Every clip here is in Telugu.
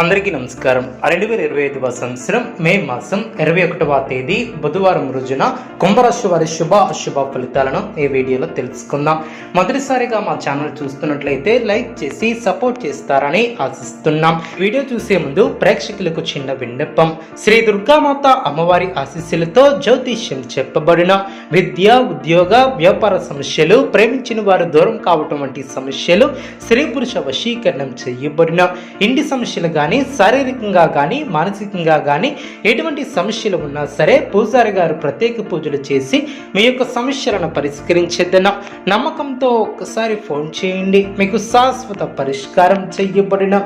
అందరికీ నమస్కారం. రెండు వేల ఇరవై ఐదవ సంవత్సరం మే మాసం ఇరవై ఒకటవ తేదీ బుధవారం రోజున కుంభరాశి వారి శుభ అశుభ ఫలితాలను ఈ వీడియోలో తెలుసుకుందాం. మొదటిసారిగా మా ఛానల్ చూస్తున్నట్లయితే లైక్ చేసి సపోర్ట్ చేస్తారని ఆశిస్తున్నాం. వీడియో చూసే ముందు ప్రేక్షకులకు చిన్న విన్నపం. శ్రీ దుర్గామాత అమ్మవారి ఆశీస్సులతో జ్యోతిష్యం చెప్పబడిన విద్య ఉద్యోగ వ్యాపార సమస్యలు ప్రేమించిన వారు దూరం కావటం వంటి సమస్యలు స్త్రీ పురుష వశీకరణం చేయబడిన ఇంటి సమస్యలు కానీ శారీరకంగా కానీ మానసికంగా కానీ ఎటువంటి సమస్యలు ఉన్నా సరే పూజారి గారు ప్రత్యేక పూజలు చేసి మీ యొక్క సమస్యలను పరిష్కరించేద్దన నమ్మకంతో ఒక్కసారి ఫోన్ చేయండి. మీకు శాశ్వత పరిష్కారం చేయబడిన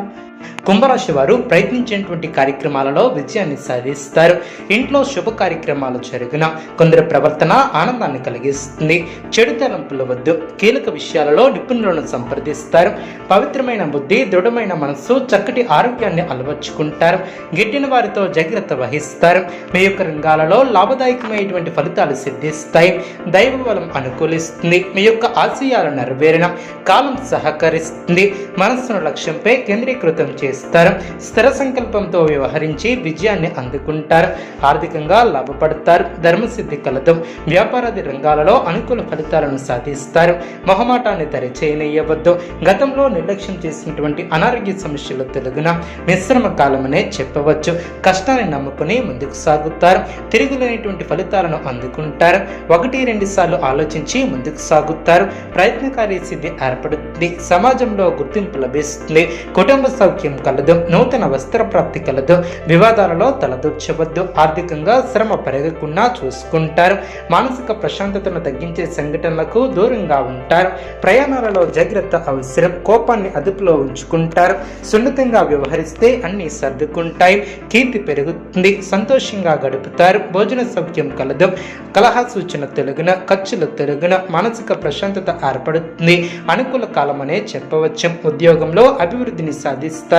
కుంభరాశి వారు ప్రయత్నించినటువంటి కార్యక్రమాలలో విజయాన్ని సాధిస్తారు. ఇంట్లో శుభ కార్యక్రమాలు జరిగిన కొందరి ప్రవర్తన ఆనందాన్ని కలిగిస్తుంది. చెడు తలంపుల వద్దు. కీలక విషయాలలో నిపుణులను సంప్రదిస్తారు. పవిత్రమైన బుద్ధి దృఢమైన మనస్సు చక్కటి ఆరోగ్యాన్ని అలవర్చుకుంటారు. గిట్టిన వారితో జాగ్రత్త వహిస్తారు. మీ యొక్క రంగాలలో లాభదాయకమైనటువంటి ఫలితాలు సిద్ధిస్తాయి. దైవ బలం అనుకూలిస్తుంది. మీ యొక్క ఆశయాలు నెరవేరిన కాలం సహకరిస్తుంది. మనస్సును లక్ష్యంపై కేంద్రీకృతం చేస్తారు. స్థిర సంకల్పంతో వ్యవహరించి విజయాన్ని అందుకుంటారు. ఆర్థికంగా లాభపడతారు. ధర్మసిద్ధి కలదు. వ్యాపారాది రంగాలలో అనుకూల ఫలితాలను సాధిస్తారు. మొహమాటాన్ని దరిచేయనీయవద్దు గతంలో నిర్లక్ష్యం చేసినటువంటి అనారోగ్య సమస్యలు తెలుగున మిశ్రమ కాలమనే చెప్పవచ్చు. కష్టాన్ని నమ్ముకుని ముందుకు సాగుతారు. తిరుగులేనటువంటి ఫలితాలను అందుకుంటారు. ఒకటి రెండు సార్లు ఆలోచించి ముందుకు సాగుతారు. ప్రయత్నకారి సిద్ధి ఏర్పడుతుంది. సమాజంలో గుర్తింపు లభిస్తుంది. కుటుంబ సౌఖ్యం కలదు. నూతన వస్త్ర ప్రాప్తి కలదు. వివాదాలలో తలదూర్చవద్దు. ఆర్థికంగా శ్రమ పెరగకుండా చూసుకుంటారు. మానసిక ప్రశాంతతను తగ్గించే సంఘటనలకు దూరంగా ఉంటారు. ప్రయాణాలలో జాగ్రత్త అవసరం. కోపాన్ని అదుపులో ఉంచుకుంటారు. సున్నితంగా వ్యవహరిస్తే అన్ని సర్దుకుంటాయి. కీర్తి పెరుగుతుంది. సంతోషంగా గడుపుతారు. భోజన సౌఖ్యం కలదు. కలహ సూచన తెలుగున ఖర్చులు తెలుగున మానసిక ప్రశాంతత ఏర్పడుతుంది. అనుకూల కాలమనే చెప్పవచ్చు. ఉద్యోగంలో అభివృద్ధిని సాధిస్తారు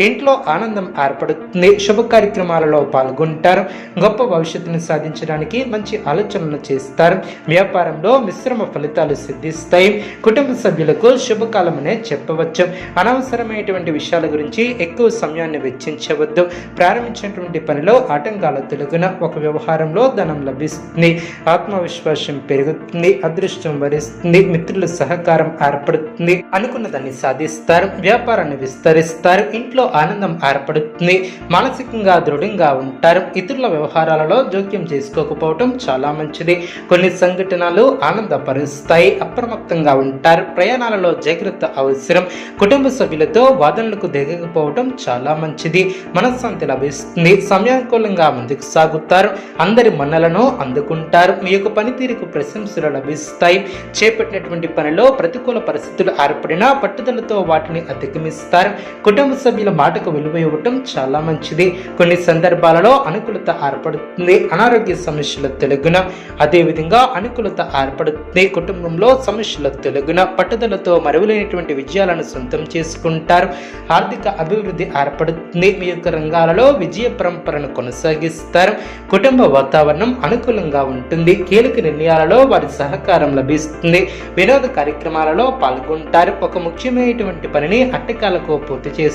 ఇంట్లో ఆనందం ఏర్పడుతుంది. శుభ కార్యక్రమాలలో పాల్గొంటారు. గొప్ప భవిష్యత్తును సాధించడానికి మంచి ఆలోచనలు చేస్తారు. వ్యాపారంలో మిశ్రమ ఫలితాలు సిద్ధిస్తాయి. కుటుంబ సభ్యులకు శుభకాలం అనే చెప్పవచ్చు. అనవసరమైనటువంటి విషయాల గురించి ఎక్కువ సమయాన్ని వెచ్చించవద్దు. ప్రారంభించినటువంటి పనిలో ఆటంకాల తొలగిన ఒక వ్యవహారంలో ధనం లభిస్తుంది. ఆత్మవిశ్వాసం పెరుగుతుంది. అదృష్టం వరిస్తుంది. మిత్రుల సహకారం ఏర్పడుతుంది. అనుకున్న దాన్ని సాధిస్తారు. వ్యాపారాన్ని విస్తరిస్తారు. ఇంట్లో ఆనందం ఏర్పడుతుంది మానసికంగా దృఢంగా ఉంటారు. ఇతరుల వ్యవహారాలలో జోక్యం చేసుకోకపోవటం చాలా మంచిది. కొన్ని సంఘటనలు ఆనందపరుస్తాయి అప్రమత్తంగా ఉంటారు. ప్రయాణాలలో జాగ్రత్త అవసరం. కుటుంబ సభ్యులతో వాదనలకు దిగకపోవటం చాలా మంచిది. మనశ్శాంతి లభిస్తుంది. సమయానుకూలంగా ముందుకు సాగుతారు. అందరి మన్నలను అందుకుంటారు. మీ యొక్క పనితీరుకు ప్రశంసలు లభిస్తాయి. చేపట్టినటువంటి పనిలో ప్రతికూల పరిస్థితులు ఏర్పడినా పట్టుదలతో వాటిని అధిగమిస్తారు. కుటుంబ కుటుంబ సభ్యుల మాటకు విలువ ఇవ్వటం చాలా మంచిది. కొన్ని సందర్భాలలో అనుకూలత ఏర్పడుతుంది. అనారోగ్య సమస్యల తెలుగున. అదేవిధంగా అనుకూలత ఏర్పడుతుంది. కుటుంబంలో సమస్యల తెలుగున. పట్టుదలతో మరువలేనటువంటి విజయాలను సొంతం చేసుకుంటారు. ఆర్థిక అభివృద్ధి ఏర్పడుతుంది. మీ యొక్క రంగాలలో విజయ పరంపరను కొనసాగిస్తారు. కుటుంబ వాతావరణం అనుకూలంగా ఉంటుంది. కీలక నిర్ణయాలలో వారి సహకారం లభిస్తుంది. వినోద కార్యక్రమాలలో పాల్గొంటారు. ఒక ముఖ్యమైనటువంటి పనిని అట్టకాలకు పూర్తి చేస్తారు.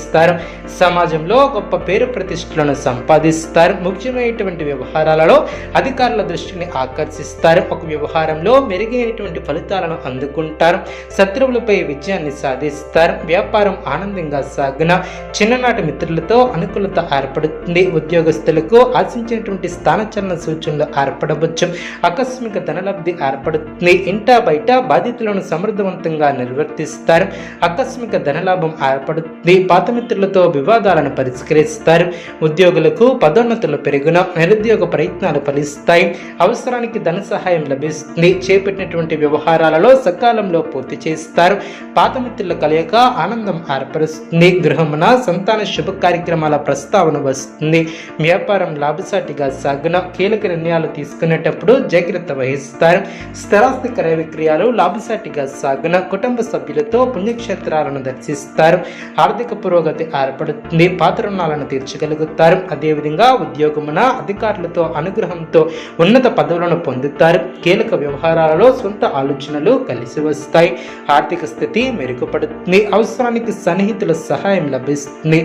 సమాజంలో గొప్ప పేరు ప్రతిష్టలను సంపాదిస్తారు. ముఖ్యమైనటువంటి వ్యవహారాలలో అధికారుల దృష్టిని ఆకర్షిస్తారు. ఒక వ్యవహారంలో మెరుగైనటువంటి ఫలితాలను అందుకుంటారు. శత్రువులపై విజయాన్ని సాధిస్తారు. వ్యాపారం ఆనందంగా సాగిన చిన్ననాటి మిత్రులతో అనుకూలత ఏర్పడుతుంది. ఉద్యోగస్తులకు ఆశించినటువంటి స్థానచలన సూచనలు ఏర్పడవచ్చు. ఆకస్మిక ధనలబ్ధి ఏర్పడుతుంది. ఇంటా బయట బాధ్యతలను సమర్థవంతంగా నిర్వర్తిస్తారు. ఆకస్మిక ధనలాభం ఏర్పడుతుంది. పాత పాతమిత్రులతో వివాదాలను పరిష్కరిస్తారు. ఉద్యోగులకు పదోన్నతులు పెరుగున నిరుద్యోగ ప్రయత్నాలు ఫలిస్తాయి. అవసరానికి ధన సహాయం లభిస్తుంది. చేపట్టినటువంటి వ్యవహారాలలో సకాలంలో పూర్తి చేస్తారు. పాతమిత్రుల కలయిక ఆనందం ఏర్పరుస్తుంది. గృహమున సంతాన శుభ కార్యక్రమాల ప్రస్తావన వస్తుంది. వ్యాపారం లాభసాటిగా సాగున కీలక నిర్ణయాలు తీసుకునేటప్పుడు జాగ్రత్త వహిస్తారు. స్థిరాస్తి క్రయ విక్రయాలు లాభసాటిగా సాగున కుటుంబ సభ్యులతో పుణ్యక్షేత్రాలను దర్శిస్తారు. ఆర్థిక పురోగతి పురోగతి ఏర్పడుతుంది. పాత రుణాలను తీర్చగలుగుతారు. అదేవిధంగా ఉద్యోగమున అధికారులతో అనుగ్రహంతో ఉన్నత పదవులను పొందుతారు. కీలక వ్యవహారాలలో సొంత ఆలోచనలు కలిసి వస్తాయి. ఆర్థిక స్థితి మెరుగుపడుతుంది. అవసరానికి సన్నిహితుల సహాయం లభిస్తుంది.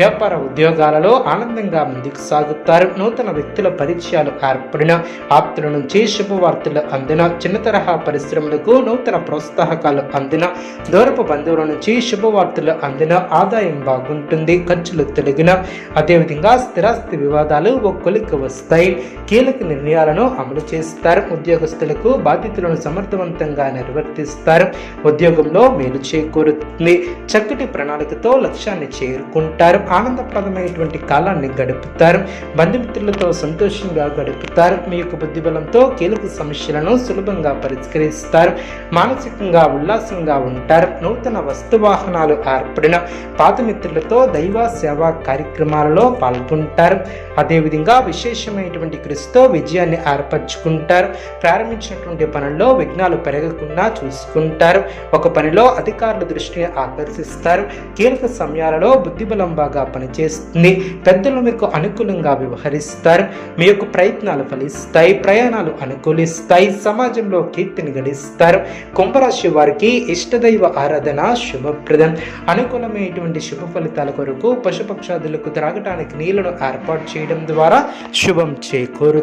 వ్యాపార ఉద్యోగాలలో ఆనందంగా ముందుకు సాగుతారు. నూతన వ్యక్తుల పరిచయాలు ఏర్పడిన ఆప్తుల నుంచి శుభవార్తలు అందిన చిన్న తరహా పరిశ్రమలకు నూతన ప్రోత్సాహకాలు అందిన దూరపు బంధువుల నుంచి శుభవార్తలు అందిన ఆదాయం బాగుంటుంది? ఖర్చులు తొలగిన అదేవిధంగా స్థిరాస్తి వివాదాలు ఓ వస్తాయి. కీలక నిర్ణయాలను అమలు చేస్తారు. ఉద్యోగస్తులకు బాధ్యతలను సమర్థవంతంగా నిర్వర్తిస్తారు. ఉద్యోగంలో మేలు చేకూరుతుంది. చక్కటి ప్రణాళికతో లక్ష్యాన్ని చేరుకుంటారు. ఆనందప్రదమైనటువంటి కాలాన్ని గడుపుతారు. బంధుమిత్రులతో సంతోషంగా గడుపుతారు. మీ యొక్క బుద్ధిబలంతో కీలక సమస్యలను సులభంగా పరిష్కరిస్తారు. మానసికంగా ఉల్లాసంగా ఉంటారు. నూతన వస్తు వాహనాలు ఏర్పడిన పాత మిత్రులతో దైవ సేవా కార్యక్రమాలలో పాల్గొంటారు. అదేవిధంగా విశేషమైనటువంటి క్రిస్తో విజయాన్ని ఏర్పరచుకుంటారు. ప్రారంభించినటువంటి పనుల్లో విఘ్నాలు పెరగకుండా చూసుకుంటారు. ఒక పనిలో అధికారుల దృష్టిని ఆకర్షిస్తారు. కీలక సమయాలలో బుద్ధిబలం బాగా పనిచేస్తుంది. పెద్దలు మీకు అనుకూలంగా వ్యవహరిస్తారు. మీ యొక్క ప్రయత్నాలు ఫలిస్తాయి. ప్రయాణాలు అనుకూలిస్తాయి. సమాజంలో కీర్తిని గడిస్తారు. కుంభరాశి వారికి ఇష్టదైవ ఆరాధన శుభప్రదం. అనుకూలమైనటువంటి శుభ ఫలితాల కొరకు పశుపక్షాదులకు త్రాగటానికి నీళ్ళను ఏర్పాటు చేయడం ద్వారా శుభం చేకూరు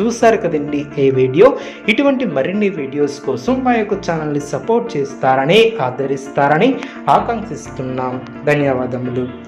చూసారు కదండి ఈ వీడియో? ఇటువంటి మరిన్ని వీడియోస్ కోసం మా యొక్క ఛానల్ని సపోర్ట్ చేస్తారని ఆదరిస్తారని ఆకాంక్షిస్తున్నాం. ధన్యవాదములు.